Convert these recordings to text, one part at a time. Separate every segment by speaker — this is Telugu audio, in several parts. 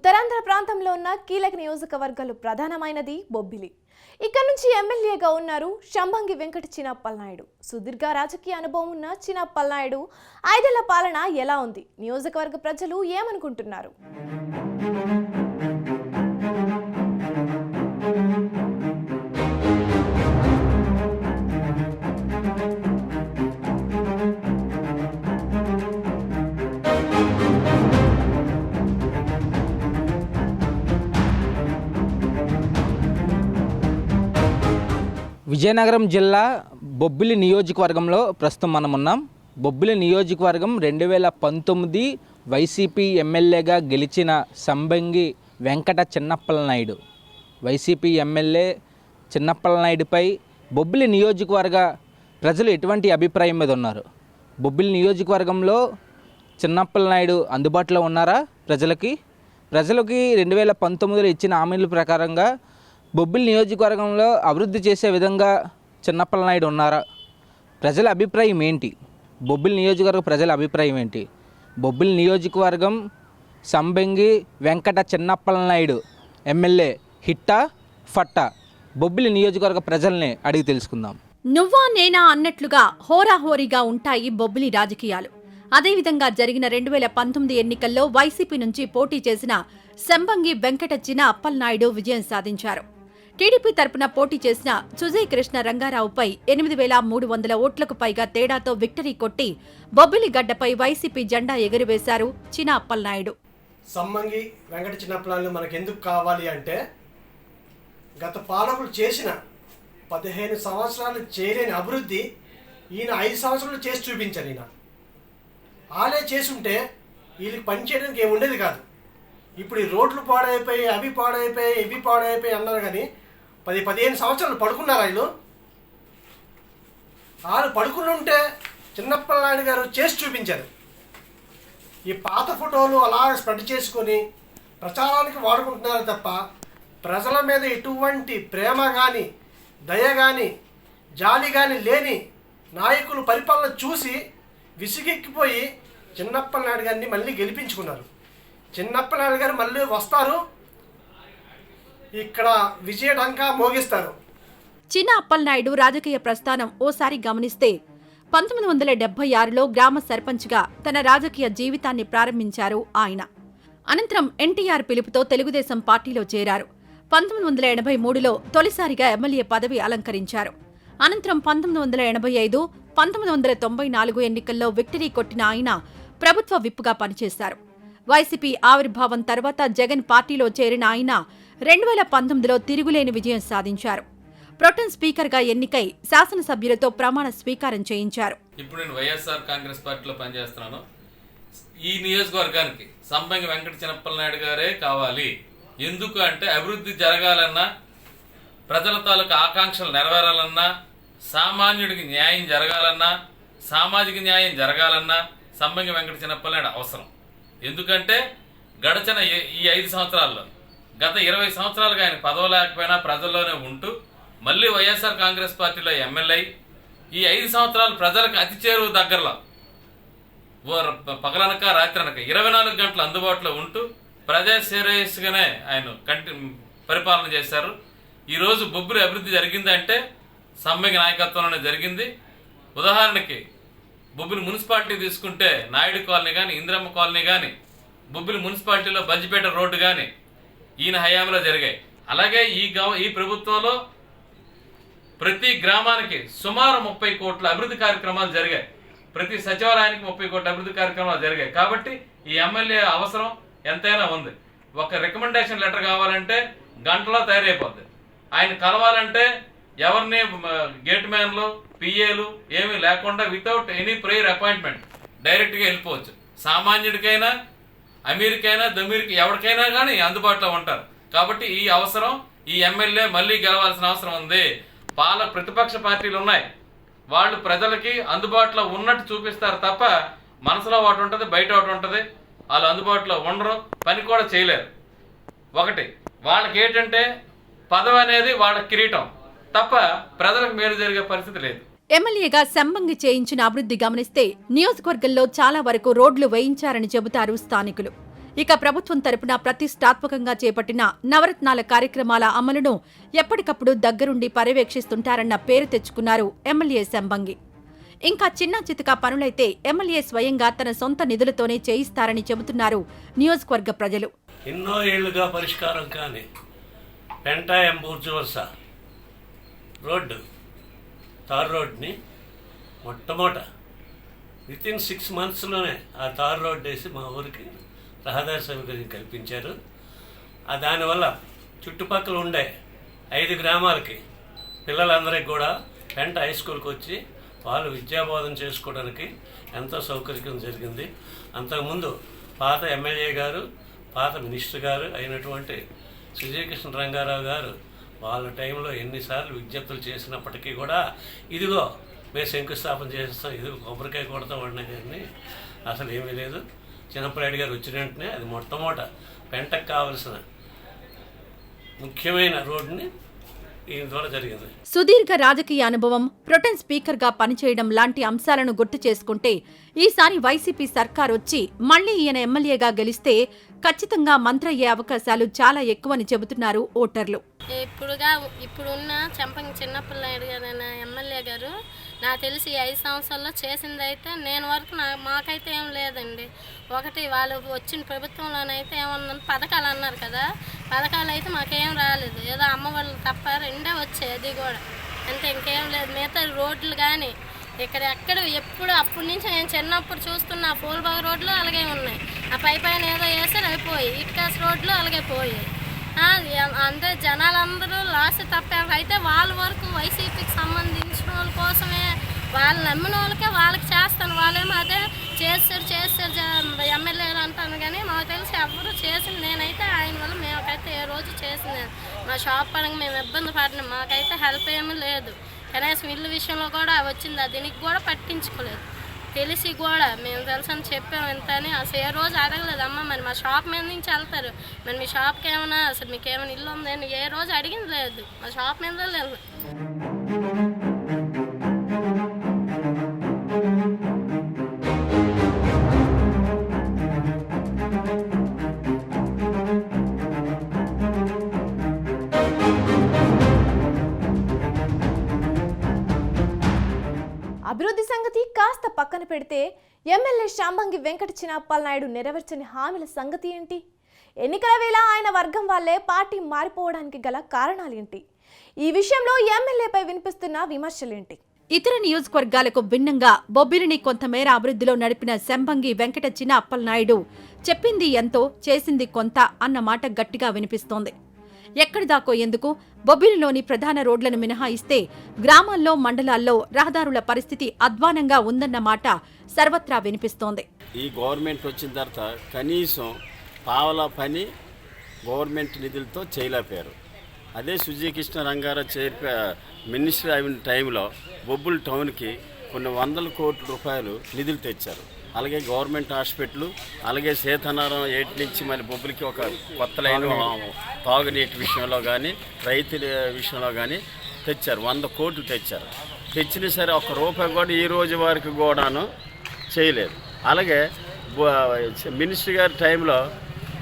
Speaker 1: ఉత్తరాంధ్ర ప్రాంతంలో ఉన్న కీలక నియోజకవర్గాలు ప్రధానమైనది బొబ్బిలి. ఇక్కడ నుంచి ఎమ్మెల్యేగా ఉన్నారు శంభంగి వెంకట చినప్పలనాయుడు సుదీర్ఘ రాజకీయ అనుభవం ఉన్న చినప్పలనాయుడు ఐదేళ్ళ పాలన ఎలా ఉంది? నియోజకవర్గ ప్రజలు ఏమనుకుంటున్నారు?
Speaker 2: విజయనగరం జిల్లా బొబ్బిలి నియోజకవర్గంలో ప్రస్తుతం మనం ఉన్నాం. బొబ్బిలి నియోజకవర్గం రెండు వేల పంతొమ్మిది వైసీపీ ఎమ్మెల్యేగా గెలిచిన సంబంగి వెంకట చిన్నప్పలనాయుడు. వైసీపీ ఎమ్మెల్యే చిన్నప్పలనాయుడుపై బొబ్బిలి నియోజకవర్గ ప్రజలు ఎటువంటి అభిప్రాయం మీద ఉన్నారు? బొబ్బిలి నియోజకవర్గంలో చిన్నప్పలనాయుడు అందుబాటులో ఉన్నారా ప్రజలకి? ప్రజలకి రెండు వేల పంతొమ్మిదిలో ఇచ్చిన హామీల ప్రకారంగా బొబ్బిలి నియోజకవర్గంలో అభివృద్ధి చేసే విధంగా చిన్నప్పలనాయుడు ఉన్నారా? ప్రజల అభిప్రాయం ఏంటి? బొబ్బిలి నియోజకవర్గ ప్రజల అభిప్రాయం ఏంటి? బొబ్బిలి నియోజకవర్గం సంబెంగి వెంకట చిన్నప్పలనాయుడు ఎమ్మెల్యే హిట్టా ఫట్టా? బొబ్బిలి నియోజకవర్గ ప్రజల్ని అడిగి తెలుసుకుందాం.
Speaker 3: నువ్వా నేనా అన్నట్లుగా హోరాహోరీగా ఉంటాయి బొబ్బిలి రాజకీయాలు. అదేవిధంగా జరిగిన రెండు వేల పంతొమ్మిది ఎన్నికల్లో వైసీపీ నుంచి పోటీ చేసిన శంబంగి వెంకట చిన అప్పలనాయుడు విజయం సాధించారు. టీడీపీ తరపున పోటీ చేసిన సుజయ్ కృష్ణ రంగారావుపై ఎనిమిది వేల మూడు వందల ఓట్లకు పైగా తేడాతో విక్టరీ కొట్టి బొబ్బిలి గడ్డపై వైసీపీ జెండా ఎగురవేశారు చిన అప్పలనాయుడు
Speaker 4: సమ్మంగి వెంకట చిన్నప్పలాన్ని మనకు ఎందుకు కావాలి అంటే గత పాలకులు చేసిన పదిహేను సంవత్సరాలు చేయలేని అభివృద్ధి ఈయన ఐదు సంవత్సరాలు చేసి చూపించారు ఈయన. ఆలే చేసుంటే వీళ్ళకి పని చేయడానికి కాదు. ఇప్పుడు ఈ రోడ్లు పాడైపోయి అవి పాడైపోయి ఇవి పాడైపోయి అన్నారు కానీ పది పదిహేను సంవత్సరాలు పడుకున్నారు ఆయన వాళ్ళు పడుకుని ఉంటే చిన్నప్పలనాయుడు గారు చేసి చూపించారు. ఈ పాత ఫోటోలు అలా స్ప్రెడ్ చేసుకొని ప్రచారానికి వాడుకుంటున్నారు తప్ప ప్రజల మీద ఎటువంటి ప్రేమ కానీ దయ కానీ జాలి కానీ లేని నాయకులు పరిపాలన చూసి విసిగెక్కిపోయి చిన్నప్పలనాయుడు గారిని మళ్ళీ గెలిపించుకున్నారు. చిన్నప్పలనాయుడు గారు మళ్ళీ వస్తారు. ఇక్కడ విజయడంకా మోగిస్తారు.
Speaker 3: చిన అప్పలనాయుడు రాజకీయ ప్రస్థానం ఓసారి గమనిస్తే పంతొమ్మిది వందల డెబ్బై ఆరులో గ్రామ సర్పంచ్గా తన రాజకీయ జీవితాన్ని ప్రారంభించారు ఆయన. అనంతరం ఎన్టీఆర్ పిలుపుతో తెలుగుదేశం పార్టీలో చేరారు. పంతొమ్మిది వందల ఎనభై మూడులో తొలిసారిగా ఎమ్మెల్యే పదవి అలంకరించారు. అనంతరం పంతొమ్మిది వందల ఎనభై ఐదు పంతొమ్మిది వందల తొంభై నాలుగు ఎన్నికల్లో విక్టరీ కొట్టిన ఆయన ప్రభుత్వ విప్పుగా పనిచేశారు. వైసీపీ ఆవిర్భావం తర్వాత జగన్ పార్టీలో చేరిన ఆయన రెండు వేల పంతొమ్మిదిలో తిరుగులేని విజయం సాధించారు. ప్రొటెన్ స్పీకర్గా ఎన్నికై శాసనసభ్యులతో ప్రమాణ స్వీకారం చేయించారు.
Speaker 5: ఇప్పుడు నేను వైఎస్ఆర్ కాంగ్రెస్ పార్టీలో పనిచేస్తున్నాను. ఈ నియోజకవర్గానికి సంబంగి వెంకట చిన్నప్పలనాయుడు గారే కావాలి. ఎందుకు అంటే అభివృద్ధి జరగాలన్నా ప్రజల తాలూకు ఆకాంక్షలు నెరవేరాలన్నా సామాన్యుడికి న్యాయం జరగాలన్నా సామాజిక న్యాయం జరగాలన్నా సంబంగి వెంకట చిన్నప్పలనాయుడు అవసరం. ఎందుకంటే గడచిన ఈ- ఈ ఐదు సంవత్సరాల్లో గత ఇరవై సంవత్సరాలుగా ఆయన పదవి లేకపోయినా ప్రజల్లోనే ఉంటూ మళ్ళీ వైఎస్ఆర్ కాంగ్రెస్ పార్టీలో ఎమ్మెల్యే ఈ ఐదు సంవత్సరాలు ప్రజలకు అతి చేరువు దగ్గరలో పగలనక రాత్రనక ఇరవై నాలుగు గంటలు అందుబాటులో ఉంటూ ప్రజా శ్రేయస్సుగానే ఆయన కంటి పరిపాలన చేశారు. ఈరోజు బొబ్బురి అభివృద్ధి జరిగిందంటే సమ్మెకి నాయకత్వంలోనే జరిగింది. ఉదాహరణకి బొబ్బిలి మున్సిపాలిటీ తీసుకుంటే నాయుడు కాలనీ కానీ ఇంద్రమ్మ కాలనీ కానీ బొబ్బిలి మున్సిపాలిటీలో బంజిపేట రోడ్డు కానీ ఈయన హయాంలో జరిగాయి. అలాగే ఈ గవ ఈ ప్రభుత్వంలో ప్రతి గ్రామానికి సుమారు ముప్పై కోట్ల అభివృద్ధి కార్యక్రమాలు జరిగాయి. ప్రతి సచివాలయానికి ముప్పై కోట్ల అభివృద్ధి కార్యక్రమాలు జరిగాయి. కాబట్టి ఈ ఎమ్మెల్యే అవసరం ఎంతైనా ఉంది. ఒక రికమెండేషన్ లెటర్ కావాలంటే గంటలో తయారైపోద్ది. ఆయన కలవాలంటే ఎవరిని గేట్ మ్యాన్లు పిఏలు ఏమీ లేకుండా వితౌట్ ఎనీ ప్రేయర్ అపాయింట్మెంట్ డైరెక్ట్గా వెళ్ళిపోవచ్చు. సామాన్యుడికైనా అమీర్కైనా దమీర్కి ఎవరికైనా కానీ అందుబాటులో ఉంటారు. కాబట్టి ఈ అవసరం ఈ ఎమ్మెల్యే మళ్ళీ గెలవాల్సిన అవసరం ఉంది. పాల ప్రతిపక్ష పార్టీలు ఉన్నాయి. వాళ్ళు ప్రజలకి అందుబాటులో ఉన్నట్టు చూపిస్తారు తప్ప మనసులో ఒకటి ఉంటుంది బయట ఒకటి ఉంటుంది. వాళ్ళు అందుబాటులో ఉండరు పని కూడా చేయలేరు. ఒకటి వాళ్ళకి ఏంటంటే పదవి అనేది వాళ్ళ కిరీటం. తప్ప ప్రజలకు మేలు జరిగే పరిస్థితి లేదు.
Speaker 3: ఎమ్మెల్యేగా సంబంగి చేయించిన అభివృద్ధి గమనిస్తే నియోజకవర్గంలో చాలా వరకు రోడ్లు వేయించారని చెబుతారు స్థానికులు. ఇక ప్రభుత్వం తరపున ప్రతిష్టాత్మకంగా చేపట్టిన నవరత్నాల కార్యక్రమాల అమలును ఎప్పటికప్పుడు దగ్గరుండి పర్యవేక్షిస్తుంటారన్న పేరు తెచ్చుకున్నారు ఎమ్మెల్యే శంబంగి ఇంకా చిన్న చితక పనులైతే ఎమ్మెల్యే స్వయంగా తన సొంత నిధులతోనే చేయిస్తారని చెబుతున్నారు నియోజకవర్గ ప్రజలు.
Speaker 6: ఎన్నో ఏళ్ళుగా పరిష్కారం కానీ పెంటా ఎంబూర్జు రోడ్డు తార్ రోడ్ని మొట్టమొదట విత్ ఇన్ సిక్స్ మంత్స్లోనే ఆ తార్ రోడ్డు వేసి మా ఊరికి రహదారి సౌకర్యం కల్పించారు. ఆ దానివల్ల చుట్టుపక్కల ఉండే ఐదు గ్రామాలకి పిల్లలందరికీ కూడా పెంట హై స్కూల్కి వచ్చి వాళ్ళు విద్యాబోధన చేసుకోవడానికి ఎంతో సౌకర్యం జరిగింది. అంతకుముందు పాత ఎమ్మెల్యే గారు పాత మినిస్టర్ గారు అయినటువంటి సుజయకృష్ణ రంగారావు గారు వాళ్ళ టైంలో ఎన్నిసార్లు విజ్ఞప్తులు చేసినప్పటికీ కూడా ఇదిగో మేము శంకుస్థాపన చేస్తాం ఇదిగో కొబ్బరికాయ కొడతాం అన్న కానీ అసలు ఏమీ లేదు. చిన్నప్పనాయుడు గారు వచ్చిన వెంటనే అది మొట్టమొదట పెంటకు కావలసిన ముఖ్యమైన రోడ్ని ద్వారా
Speaker 3: సుదీర్ఘ రాజకీయ అనుభవం ప్రొటెన్ స్పీకర్గా పనిచేయడం లాంటి అంశాలను గుర్తు చేసుకుంటే ఈసారి వైసీపీ సర్కార్ వచ్చి మళ్ళీ ఈయన ఎమ్మెల్యేగా గెలిస్తే ఖచ్చితంగా మంత్రయ్యే అవకాశాలు చాలా ఎక్కువని చెబుతున్నారు ఓటర్లు.
Speaker 7: ఇప్పుడుగా ఇప్పుడున్న చంపంగి చిన్నపిల్లాడు గారైన ఎమ్మెల్యే గారు నాకు తెలిసి ఐదు సంవత్సరాల్లో చేసింది అయితే నేను వరకు నా మాకైతే ఏం లేదండి. ఒకటి వాళ్ళు వచ్చిన ప్రభుత్వంలోనైతే ఏమన్నా పథకాలు అన్నారు కదా పథకాలు అయితే మాకేం రాలేదు. ఏదో అమ్మ వాళ్ళు తప్ప రెండే వచ్చాయి అది కూడా. అంతే ఇంకేం లేదు. మిగతా రోడ్లు కానీ ఇక్కడ ఎక్కడ ఎప్పుడు అప్పటి నుంచి నేను చిన్నప్పుడు చూస్తున్న పూల్బాగ్ రోడ్లు అలాగే ఉన్నాయి. ఆ పై పైన ఏదో వేసారు అయిపోయి ఇట్కాస్ రోడ్లు అలాగే పోయాయి. అంటే జనాలందరూ లాస్ తప్పారు. అయితే వాళ్ళ వరకు వైసీపీకి సంబంధించిన వాళ్ళ కోసమే వాళ్ళు నమ్మిన వాళ్ళకే వాళ్ళకి చేస్తాను. వాళ్ళేమో అదే చేస్తారు చేస్తారు ఎమ్మెల్యేలు అంటాను కానీ మాకు తెలిసి ఎవరు చేసింది నేనైతే ఆయన వల్ల మేమకైతే ఏ రోజు చేసింది మా షాప్ పరంగా మేము ఇబ్బంది పడినాం. మాకైతే హెల్ప్ ఏమీ లేదు. కనీసం ఇల్లు విషయంలో కూడా వచ్చింది? దీనికి కూడా పట్టించుకోలేదు. తెలిసి కూడా మేము తెలుసని చెప్పాం ఎంత అని అసలు ఏ రోజు అడగలేదు. అమ్మ మరి మా షాప్ మీద నుంచి వెళ్తారు. మరి మీ షాప్కి ఏమైనా అసలు మీకు ఏమైనా ఇల్లు ఉందని ఏ రోజు అడిగింది లేదు. మా షాప్ మీద లేదు
Speaker 1: సంగతి కాస్త పక్కన పెడితే ఎమ్మెల్యే శాంభంగి వెంకట చిన్నప్పల్ నాయుడు నెరవేర్చని హామీల సంగతి ఏంటి? ఎన్నికల వేళ ఆయన వర్గం వాళ్ళే పార్టీ మారిపోవడానికి గల కారణాలేంటి? ఈ విషయంలో ఎమ్మెల్యేపై వినిపిస్తున్న విమర్శలేంటి?
Speaker 3: ఇతర నియోజకవర్గాలకు భిన్నంగా బొబ్బిలిని కొంతమేర అభివృద్ధిలో నడిపిన శంభంగి వెంకట చిన అప్పలనాయుడు చెప్పింది ఎంతో చేసింది కొంత అన్న మాట గట్టిగా వినిపిస్తోంది. ఎక్కడిదాకో ఎందుకు? బొబ్బిలిలోని ప్రధాన రోడ్లను మినహాయిస్తే గ్రామాల్లో మండలాల్లో రహదారుల పరిస్థితి అధ్వానంగా ఉందన్న మాట సర్వత్రా వినిపిస్తోంది.
Speaker 8: ఈ గవర్నమెంట్ వచ్చిన తర్వాత కనీసం పావలా పని గవర్నమెంట్ నిధులతో చేయలేపారు అదే సుజయకృష్ణ రంగారావు చేర్పే మినిస్టర్ అయిన టైంలో బొబ్బుల్ టౌన్కి కొన్ని వందల కోట్ల రూపాయలు నిధులు తెచ్చారు. అలాగే గవర్నమెంట్ హాస్పిటల్ అలాగే సేతనారం ఏటి నుంచి మళ్ళీ బొబ్బులకి ఒక కొత్త లైన్ తాగునీటి విషయంలో కానీ రైతుల విషయంలో కానీ తెచ్చారు. వంద కోట్లు తెచ్చారు. తెచ్చినా సరే ఒక్క రూపాయి కూడా ఈ రోజు వరకు కూడాను చేయలేదు. అలాగే బ- మినిస్టర్ గారి టైంలో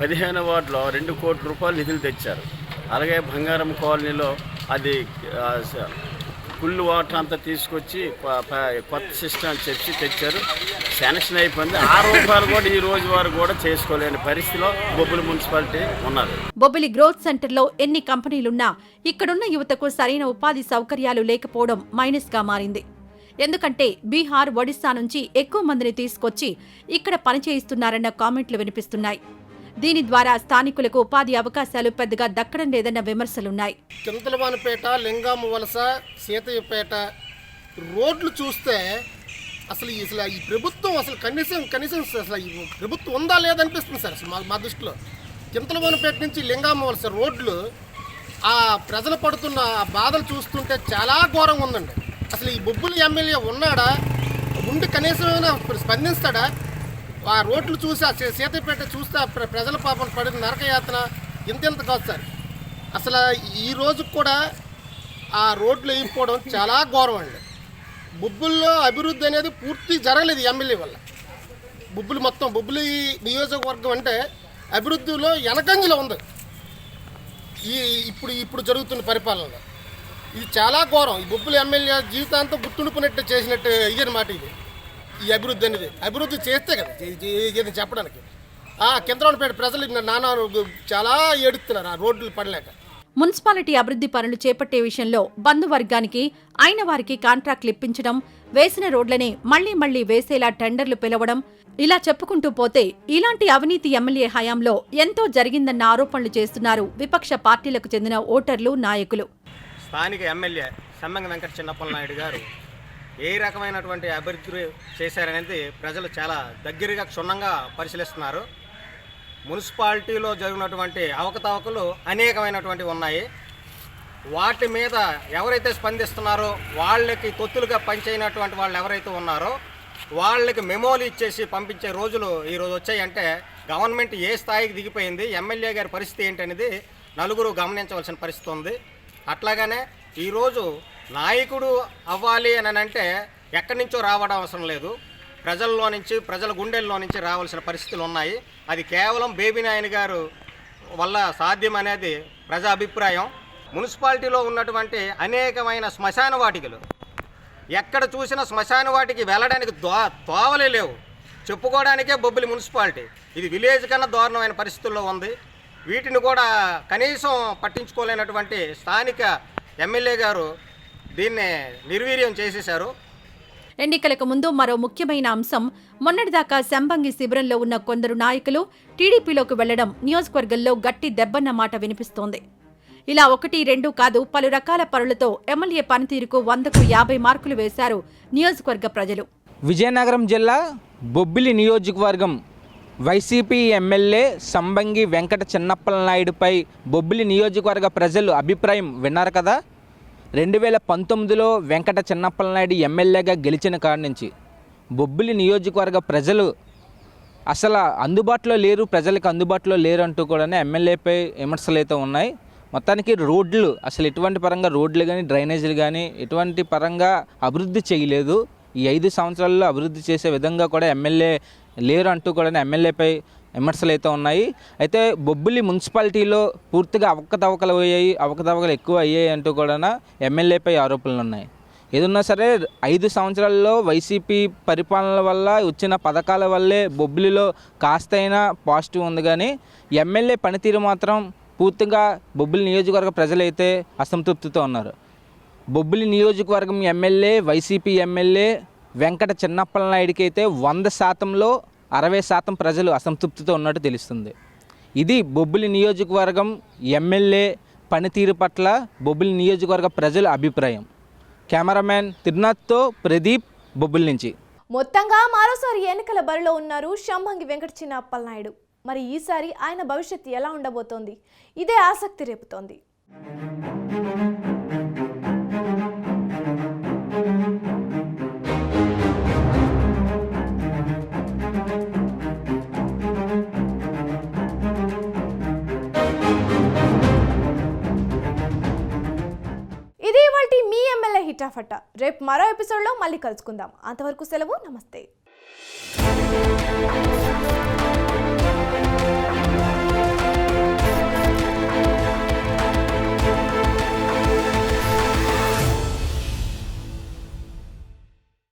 Speaker 8: పదిహేను వార్డులో రెండు కోట్ల రూపాయలు నిధులు తెచ్చారు. అలాగే బంగారం కాలనీలో అది ఫుల్ వాటర్ అంతా తీసుకొచ్చి కొత్త సిస్టమ్ అని చెప్పి తెచ్చారు. శాంక్షన్ అయిపోయింది. ఆ రూపాయలు కూడా ఈ రోజు వారు కూడా చేసుకోలేని పరిస్థితిలో బొబ్బుల మున్సిపాలిటీ ఉన్నారు
Speaker 3: బొబ్బిలి గ్రోత్ సెంటర్లో ఎన్ని కంపెనీలున్నా ఇక్కడున్న యువతకు సరైన ఉపాధి సౌకర్యాలు లేకపోవడం మైనస్గా మారింది. ఎందుకంటే బీహార్ ఒడిశా నుంచి ఎక్కువ మందిని తీసుకొచ్చి ఇక్కడ పనిచేయిస్తున్నారన్న కామెంట్లు వినిపిస్తున్నాయి. దీని ద్వారా స్థానికులకు ఉపాధి అవకాశాలు పెద్దగా దక్కడం లేదన్న విమర్శలున్నాయి.
Speaker 9: చింతలవానిపేట లింగాము వలస సీతయ్యపేట రోడ్లు చూస్తే అసలు అసలు ఈ ప్రభుత్వం అసలు కనీసం కనీసం అసలు ఈ ప్రభుత్వం ఉందా లేదనిపిస్తుంది సార్ అసలు మా మా దృష్టిలో. చింతలవానిపేట నుంచి లింగాము వలస రోడ్లు ఆ ప్రజలు పడుతున్న ఆ బాధలు చూస్తుంటే చాలా ఘోరంగా ఉందండి. అసలు ఈ బొబ్బులు ఎమ్మెల్యే ఉన్నాడా? ఉండి కనీసం స్పందిస్తాడా? ఆ రోడ్లు చూసి ఆ సీతపేట చూస్తే ప్రజల పాపం పడిన నరకయాతన ఇంత కాదు సార్. అసలు ఈ రోజు కూడా ఆ రోడ్లు వేయిపోవడం చాలా ఘోరం అండి. బుబ్బుల్లో అభివృద్ధి అనేది పూర్తి జరగలేదు ఎమ్మెల్యే వల్ల. బుబ్బులు మొత్తం బుబ్బులి నియోజకవర్గం అంటే అభివృద్ధిలో వెనకంగిలో ఉంది. ఈ ఇప్పుడు ఇప్పుడు జరుగుతున్న పరిపాలనలో. ఇది చాలా ఘోరం. ఈ బొబ్బులు ఎమ్మెల్యే జీవితాంతం గుర్తుండిపోయినట్టు చేసినట్టు ఇదనమాట ఇది. ఈ అభివృద్ధి అనేది. అభివృద్ధి చేస్తే కదా. ఇది- చెప్పడానికి. ఆ కిందపేట ప్రజలు నానా చాలా ఏడుస్తున్నారు. ఆ రోడ్లు పడలేక.
Speaker 3: మున్సిపాలిటీ అభివృద్ధి పనులు చేపట్టే విషయంలో బంధువర్గానికి అయిన వారికి కాంట్రాక్ట్లు ఇప్పించడం వేసిన రోడ్లనే మళ్ళీ మళ్ళీ వేసేలా టెండర్లు పిలవడం ఇలా చెప్పుకుంటూ పోతే ఇలాంటి అవినీతి ఎమ్మెల్యే హయాంలో ఎంతో జరిగిందన్న ఆరోపణలు చేస్తున్నారు విపక్ష పార్టీలకు చెందిన ఓటర్లు నాయకులు.
Speaker 10: స్థానిక ఎమ్మెల్యే సమ్మంగ వెంకట చిన్నప్పల నాయుడు గారు ఏ రకమైనటువంటి అభివృద్ధి చేశారనేది ప్రజలు చాలా దగ్గరగా క్షుణ్ణంగా పరిశీలిస్తున్నారు. మున్సిపాలిటీలో జరిగినటువంటి అవకతవకలు అనేకమైనటువంటి ఉన్నాయి. వాటి మీద ఎవరైతే స్పందిస్తున్నారో వాళ్ళకి తొత్తులుగా పనిచేయనటువంటి వాళ్ళు ఎవరైతే ఉన్నారో వాళ్ళకి మెమోలు ఇచ్చేసి పంపించే రోజులు ఈరోజు వచ్చాయంటే గవర్నమెంట్ ఏ స్థాయికి దిగిపోయింది ఎమ్మెల్యే గారి పరిస్థితి ఏంటనేది నలుగురు గమనించవలసిన పరిస్థితి ఉంది. అట్లాగనే ఈరోజు నాయకుడు అవ్వాలి అని అంటే ఎక్కడి నుంచో రావడం అవసరం లేదు. ప్రజల్లో నుంచి ప్రజల గుండెల్లో నుంచి రావాల్సిన పరిస్థితులు ఉన్నాయి. అది కేవలం బేబీ నాయన గారు వల్ల సాధ్యం అనేది ప్రజా అభిప్రాయం. మున్సిపాలిటీలో ఉన్నటువంటి అనేకమైన శ్మశాన వాటికలు. ఎక్కడ చూసినా శ్మశాన వాటికి వెళ్ళడానికి దో తోవలే లేవు. చెప్పుకోవడానికే బొబ్బిలి మున్సిపాలిటీ. ఇది విలేజ్ కన్నా దారుణమైన పరిస్థితుల్లో ఉంది. వీటిని కూడా కనీసం పట్టించుకోలేనటువంటి స్థానిక ఎమ్మెల్యే గారు దీన్ని నిర్వీర్యం చేసేశారు.
Speaker 3: ఎన్నికలకు ముందు మరో ముఖ్యమైన అంశం మొన్నటిదాకా శంబంగి శిబిరంలో ఉన్న కొందరు నాయకులు టీడీపీలోకి వెళ్ళడం నియోజకవర్గంలో గట్టి దెబ్బన్న మాట వినిపిస్తోంది. ఇలా ఒకటి రెండు కాదు పలు రకాల పనులతో ఎమ్మెల్యే పనితీరుకు వందకు యాభై మార్కులు వేశారు నియోజకవర్గ ప్రజలు.
Speaker 2: విజయనగరం జిల్లా బొబ్బిలి నియోజకవర్గం వైసీపీ ఎమ్మెల్యే సంబంగి వెంకట చిన్నప్పల నాయుడుపై బొబ్బిలి నియోజకవర్గ ప్రజలు అభిప్రాయం విన్నారు కదా? రెండు వేల పంతొమ్మిదిలో వెంకట చిన్నప్పలనాయుడు ఎమ్మెల్యేగా గెలిచిన కాడి నుంచి బొబ్బిలి నియోజకవర్గ ప్రజలు అసలు అందుబాటులో లేరు ప్రజలకు అందుబాటులో లేరు అంటూ కూడా ఎమ్మెల్యేపై విమర్శలు అయితే ఉన్నాయి. మొత్తానికి రోడ్లు అసలు ఎటువంటి పరంగా రోడ్లు కానీ డ్రైనేజీలు కానీ ఎటువంటి పరంగా అభివృద్ధి చేయలేదు. ఈ ఐదు సంవత్సరాల్లో అభివృద్ధి చేసే విధంగా కూడా ఎమ్మెల్యే లేరు అంటూ కూడా ఎమ్మెల్యేపై విమర్శలు అయితే ఉన్నాయి. అయితే బొబ్బిలి మున్సిపాలిటీలో పూర్తిగా అవకతవకలు అయ్యాయి అవకతవకలు ఎక్కువ అయ్యాయి అంటూ కూడా ఎమ్మెల్యేపై ఆరోపణలు ఉన్నాయి. ఏదున్నా సరే ఐదు సంవత్సరాల్లో వైసీపీ పరిపాలన వల్ల వచ్చిన పథకాల వల్లే బొబ్బిలిలో కాస్తైనా పాజిటివ్ ఉంది కానీ ఎమ్మెల్యే పనితీరు మాత్రం పూర్తిగా బొబ్బిలి నియోజకవర్గ ప్రజలైతే అసంతృప్తితో ఉన్నారు. బొబ్బిలి నియోజకవర్గం MLA YCP MLA Venkata Chinnappala నాయుడికి అయితే వంద శాతంలో అరవై శాతం ప్రజలు అసంతృప్తితో ఉన్నట్టు తెలుస్తుంది. ఇది బొబ్బిలి నియోజకవర్గం ఎమ్మెల్యే పనితీరు పట్ల బొబ్బిలి నియోజకవర్గ ప్రజల అభిప్రాయం. కెమెరామ్యాన్ తిరునాథ్తో ప్రదీప్ బొబ్బిలి నుంచి.
Speaker 1: మొత్తంగా మరోసారి ఎన్నికల బరిలో ఉన్నారు శంభంగి వెంకట చిన్న అప్పలనాయుడు మరి ఈసారి ఆయన భవిష్యత్తు ఎలా ఉండబోతోంది? ఇదే ఆసక్తి రేపుతోంది. ఎమ్మెల్యే రేపు మరో ఎపిసోడ్లో మళ్ళీ కలుసుకుందాం. అంతవరకు సెలవు నమస్తే.